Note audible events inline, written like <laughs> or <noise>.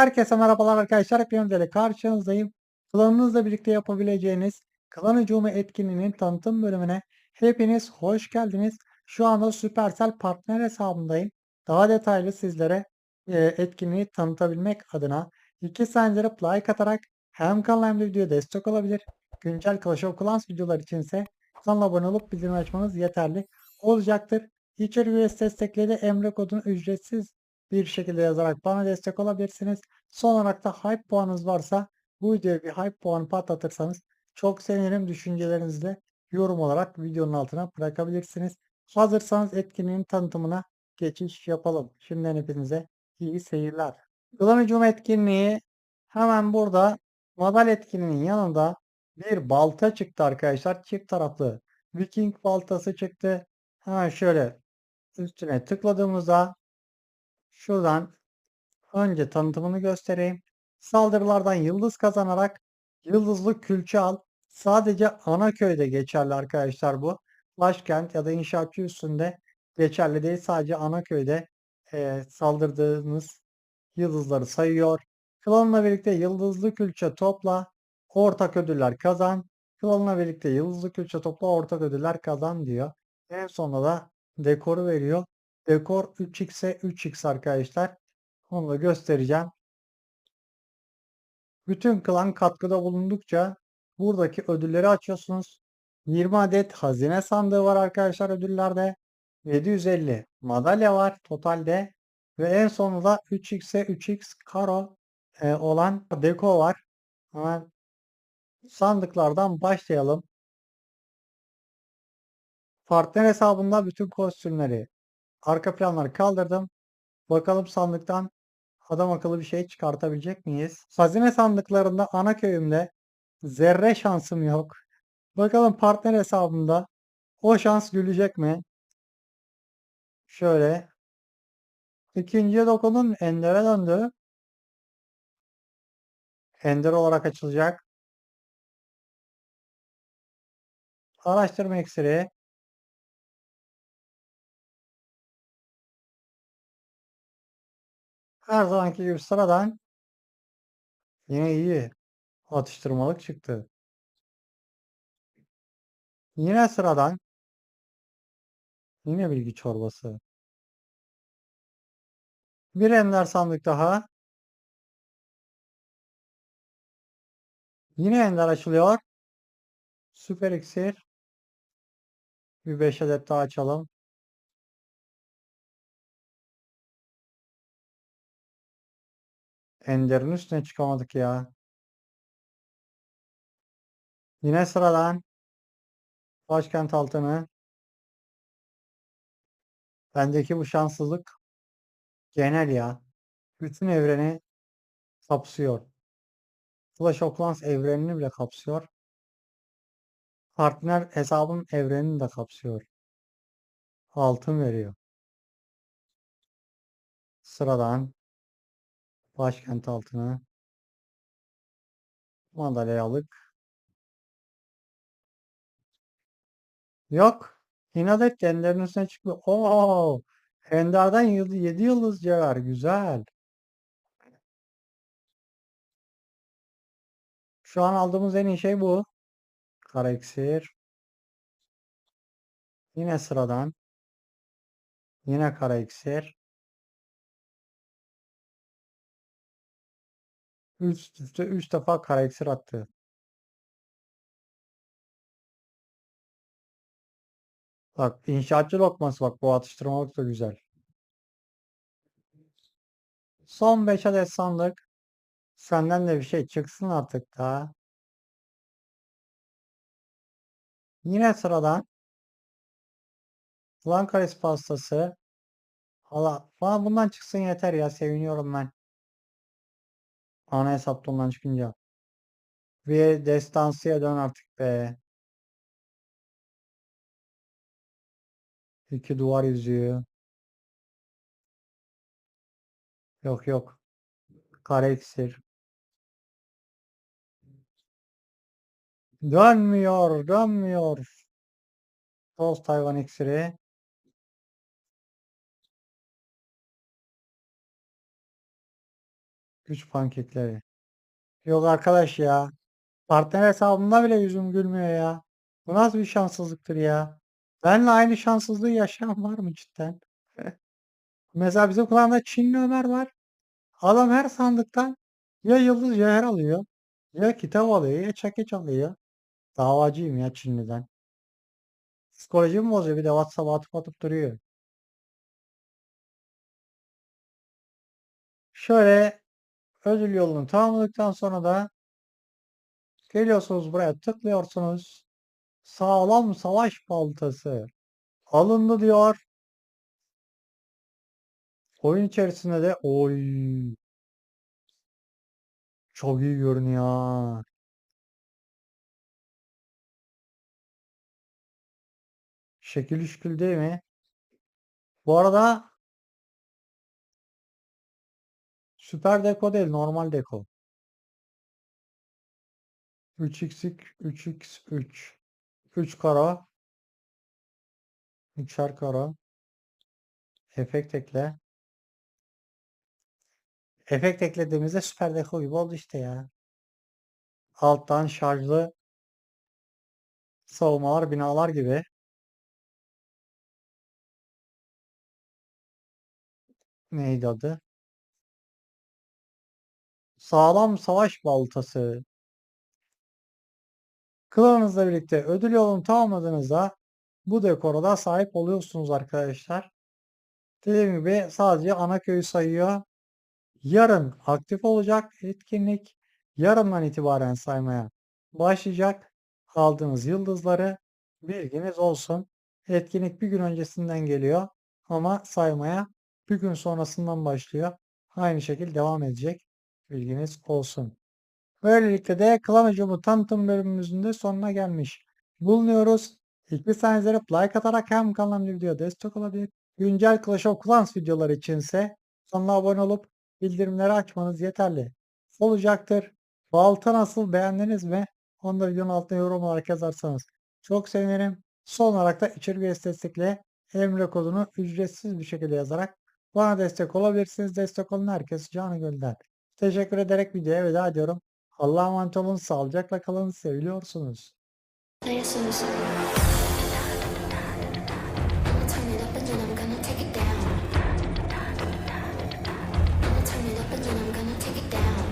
Herkese merhabalar arkadaşlar. Hepiniz ile karşınızdayım. Klanınızla birlikte yapabileceğiniz klan hücumu etkinliğinin tanıtım bölümüne hepiniz hoş geldiniz. Şu anda Supercell partner hesabındayım. Daha detaylı sizlere e, etkinliği tanıtabilmek adına iki saniyeleri like atarak hem kanala hem de videoya destek olabilir. Güncel Clash of Clans videolar içinse kanala abone olup bildirim açmanız yeterli olacaktır. İçerik üyesi destekledi Emre kodunu ücretsiz bir şekilde yazarak bana destek olabilirsiniz. Son olarak da hype puanınız varsa bu videoya bir hype puanı patlatırsanız çok sevinirim. Düşüncelerinizi de yorum olarak videonun altına bırakabilirsiniz. Hazırsanız etkinliğin tanıtımına geçiş yapalım. Şimdiden hepinize iyi seyirler. Klan hücum etkinliği hemen burada model etkinliğinin yanında bir balta çıktı arkadaşlar. Çift taraflı Viking baltası çıktı. Hemen şöyle üstüne tıkladığımızda Şuradan önce tanıtımını göstereyim. Saldırılardan yıldız kazanarak yıldızlı külçe al. Sadece ana köyde geçerli arkadaşlar bu. Başkent ya da inşaatçı üstünde geçerli değil. Sadece ana köyde e, saldırdığınız yıldızları sayıyor. Klanla birlikte yıldızlı külçe topla. Ortak ödüller kazan. Klanla birlikte yıldızlı külçe topla ortak ödüller kazan diyor. En sonunda da dekoru veriyor. Dekor 3x'e 3x arkadaşlar. Onu da göstereceğim. Bütün klan katkıda bulundukça buradaki ödülleri açıyorsunuz. 20 adet hazine sandığı var arkadaşlar ödüllerde. 750 madalya var totalde. Ve en sonunda 3x'e 3x karo e, olan deko var. Hemen sandıklardan başlayalım. Partner hesabında bütün kostümleri Arka planları kaldırdım. Bakalım sandıktan adam akıllı bir şey çıkartabilecek miyiz? Hazine sandıklarında ana köyümde zerre şansım yok. Bakalım partner hesabımda o şans gülecek mi? Şöyle. İkinciye dokundum. Ender'e döndü. Ender olarak açılacak. Araştırma iksiri. Her zamanki gibi sıradan yine iyi atıştırmalık çıktı. Yine sıradan yine bilgi çorbası. Bir ender sandık daha. Yine ender açılıyor. Süper iksir. Bir 5 adet daha açalım. Ender'in üstüne çıkamadık ya. Yine sıradan başkent altını. Bendeki bu şanssızlık genel ya. Bütün evreni kapsıyor. Flash of Clans evrenini bile kapsıyor. Partner hesabın evrenini de kapsıyor. Altın veriyor. Sıradan Başkent altına. Madalyalık. Yok. İnat et kendilerinin üstüne çıktı. Oo. Ender'den 7 yıldız cevher. Güzel. Şu an aldığımız en iyi şey bu. Kara iksir. Yine sıradan. Yine kara iksir. Üst üste 3 defa kara iksir attı. Bak inşaatçı lokması bak bu atıştırmalık da güzel. Son 5 adet sandık. Senden de bir şey çıksın artık daha. Yine sıradan. Lankaris pastası. Allah bana bundan çıksın yeter ya seviniyorum ben. Ana hesapta ondan çıkınca. Ve destansıya dön artık be. İki duvar yüzüğü. Yok yok. Kare iksir. Dönmüyor, dönmüyor. Tost hayvan iksiri. Güç pankekleri. Yok arkadaş ya. Partner hesabımda bile yüzüm gülmüyor ya. Bu nasıl bir şanssızlıktır ya? Benle aynı şanssızlığı yaşayan var mı cidden? <laughs> Mesela bizim klanda Çinli Ömer var. Adam her sandıktan ya yıldız cevher alıyor, ya kitap alıyor, ya çekiç alıyor. Davacıyım ya Çinli'den. Psikolojimi bozuyor bir de WhatsApp'a atıp atıp duruyor. Şöyle ödül yolunu tamamladıktan sonra da geliyorsunuz buraya tıklıyorsunuz. Sağlam savaş baltası alındı diyor. Oyun içerisinde de oy çok iyi görünüyor. Şekil şükül değil mi? Bu arada süper deko değil normal deko. 3x 3x3 3 kara 3'er kara efekt ekle. Efekt eklediğimizde süper deko gibi oldu işte ya. Alttan şarjlı savunmalar, binalar gibi. Neydi adı? Sağlam savaş baltası. Klanınızla birlikte ödül yolunu tamamladığınızda bu dekora da sahip oluyorsunuz arkadaşlar. Dediğim gibi sadece ana köyü sayıyor. Yarın aktif olacak etkinlik. Yarından itibaren saymaya başlayacak. Aldığınız yıldızları bilginiz olsun. Etkinlik bir gün öncesinden geliyor ama saymaya bir gün sonrasından başlıyor. Aynı şekilde devam edecek. Bilginiz olsun. Böylelikle de klan hücumu tanıtım bölümümüzün de sonuna gelmiş bulunuyoruz. İlk saniyelere like atarak hem kanalımda video destek olabilir. Güncel Clash of Clans videoları içinse kanala abone olup bildirimleri açmanız yeterli olacaktır. Balta nasıl beğendiniz mi? Onu da videonun altına yorum olarak yazarsanız çok sevinirim. Son olarak da içerik üyesi destekle Emre kodunu ücretsiz bir şekilde yazarak bana destek olabilirsiniz. Destek olun herkes canı gönülden. Teşekkür ederek videoya veda ediyorum. Allah'a emanet olun. Sağlıcakla kalın. Seviliyorsunuz. Take it down.